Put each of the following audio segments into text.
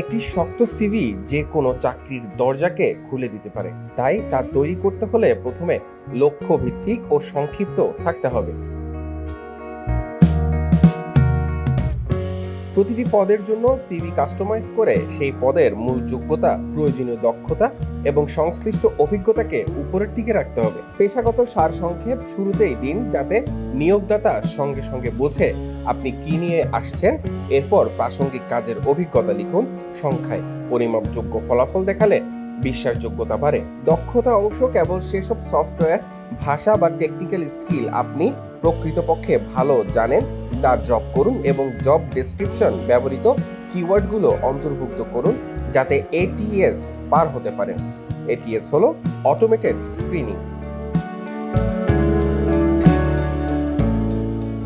একটি শক্ত সিভি যে কোনো চাকরির দরজাকে খুলে দিতে পারে। তাই তা তৈরি করতে হলে প্রথমে লক্ষ্য ভিত্তিক ও সংক্ষিপ্ত থাকতে হবে। প্রতিটি পদের জন্য সিভি কাস্টমাইজ করে সেই পদের মূল যোগ্যতা, প্রয়োজনীয় দক্ষতা এবং সংশ্লিষ্ট অভিজ্ঞতাকে উপরের দিকে রাখতে হবে। পেশাগত সারসংক্ষেপ শুরুতেই দিন যাতে নিয়োগদাতা সঙ্গে সঙ্গে বোঝে আপনি কি নিয়ে আসছেন। এরপর প্রাসঙ্গিক কাজের অভিজ্ঞতা লিখুন, সংখ্যায় পরিমাপযোগ্য ফলাফল দেখালে বিশ্বাসযোগ্যতা বাড়ে। দক্ষতা অংশ কেবল সেসব সফটওয়্যার, ভাষা বা টেকনিক্যাল স্কিল আপনি প্রকৃতপক্ষে ভালো জানেন তা ড্রপ করুন এবং জব ডেসক্রিপশন ব্যবহৃত কিওয়ার্ডগুলো অন্তর্ভুক্ত করুন যাতে এটিএস পার হতে পারেন এটিএস হলো অটোমেটেড স্ক্রিনিং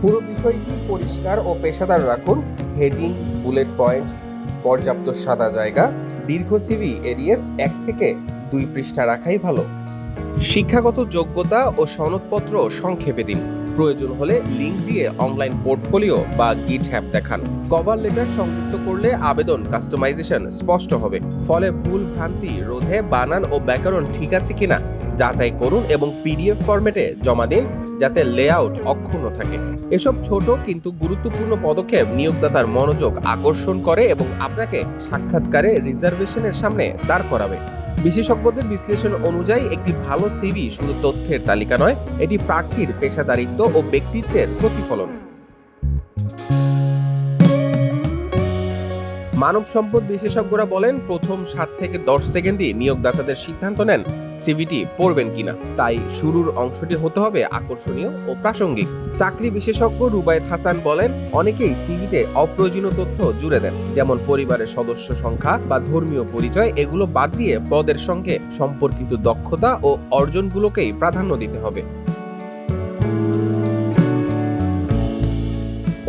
পুরো বিষয়টি পরিষ্কার ও পেশাদার রাখুন। হেডিং বুলেট পয়েন্ট পর্যাপ্ত সাদা জায়গা, দীর্ঘ সিভি এড়িয়ে এক থেকে দুই পৃষ্ঠা রাখাই ভালো। শিক্ষাগত যোগ্যতা ও সনদপত্র সংক্ষেপে দিন। প্রয়োজন হলে লিংক দিয়ে অনলাইন পোর্টফোলিও বা গিট হ্যাপ দেখান। কভার লেটার সংযুক্ত করলে আবেদন কাস্টমাইজেশন স্পষ্ট হবে। ফলে ভুল ভ্রান্তি, রোধে বানান ও ব্যাকরণ ঠিক আছে কিনা যাচাই করুন এবং পিডিএফ ফরম্যাটে জমা দিন যাতে লেআউট অক্ষুণ্ণ থাকে। এসব ছোট কিন্তু গুরুত্বপূর্ণ পদক্ষেপ নিয়োগদাতার মনোযোগ আকর্ষণ করে এবং আপনাকে সাক্ষাৎকারে রিজার্ভেশনের সামনে দাঁড় করাবে। বিশেষজ্ঞদের বিশ্লেষণ অনুযায়ী একটি ভালো সিভি শুধু তথ্যের তালিকা নয়, এটি প্রার্থীর পেশাদারিত্ব ও ব্যক্তিত্বের প্রতিফলন। মানব সম্পদ বিশেষজ্ঞরা বলেন, প্রথম সাত থেকে দশ সেকেন্ডই নিয়োগদাতাদের সিদ্ধান্ত নেন সিভিটি পড়বেন কিনা। তাই শুরুর অংশটি হতে হবে আকর্ষণীয় ও প্রাসঙ্গিক। চাকরি বিশেষজ্ঞ রুবায়েত হাসান বলেন, অনেকেই সিভিতে অপ্রয়োজনীয় তথ্য জুড়ে দেন, যেমন পরিবারের সদস্য সংখ্যা বা ধর্মীয় পরিচয়, এগুলো বাদ দিয়ে পদের সঙ্গে সম্পর্কিত দক্ষতা ও অর্জনগুলোকেই প্রাধান্য দিতে হবে।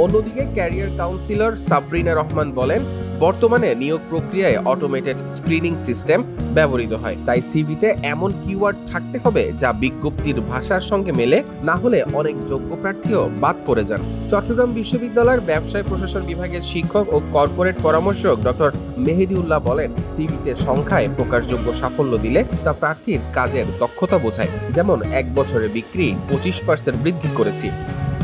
অন্যদিকে ক্যারিয়ার কাউন্সিলর সাবরিনা রহমান বলেন বর্তমানে নিয়োগ প্রক্রিয়ায় অটোমেটেড স্ক্রিনিং সিস্টেম ব্যবহৃত হয়। তাই সিভিতে এমন কিওয়ার্ড থাকতে হবে যা বিজ্ঞপ্তির ভাষার সঙ্গে মেলে, না হলে অনেক যোগ্য প্রার্থীও বাদ পড়ে যান। চট্টগ্রাম বিশ্ববিদ্যালয়ের ব্যবসায় প্রশাসন বিভাগের শিক্ষক ও কর্পোরেট পরামর্শক ডক্টর মেহেদিউল্লাহ বলেন সিভিতে সংখ্যায় প্রকাশযোগ্য সাফল্য দিলে তা প্রার্থীর কাজের দক্ষতা বোঝায়। যেমন, এক বছরে বিক্রি পঁচিশ পার্সেন্ট বৃদ্ধি করেছি।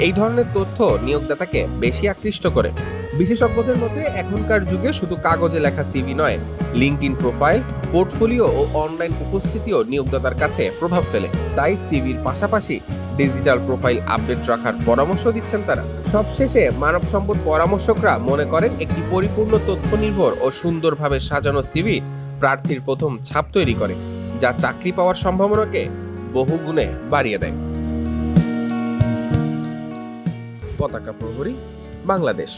এই ধরনের তথ্য নিয়োগদাতাকে বেশি আকৃষ্ট করে। বিশেষজ্ঞদের মতে, এখনকার যুগে শুধু কাগজে লেখা সিভি নয় লিঙ্কড ইন প্রোফাইল পোর্টফোলিও ও অনলাইন উপস্থিতিও নিয়োগদাতার কাছে প্রভাব ফেলে। তাই সিভির পাশাপাশি ডিজিটাল প্রোফাইল আপডেট রাখার পরামর্শ দিচ্ছেন তারা। সবশেষে মানব সম্পদ পরামর্শকরা মনে করেন, একটি পরিপূর্ণ তথ্য নির্ভর ও সুন্দরভাবে সাজানো সিভি প্রার্থীর প্রথম ছাপ তৈরি করে, যা চাকরি পাওয়ার সম্ভাবনাকে বহুগুণে বাড়িয়ে দেয়। পতাকা প্রহরী, বাংলাদেশ।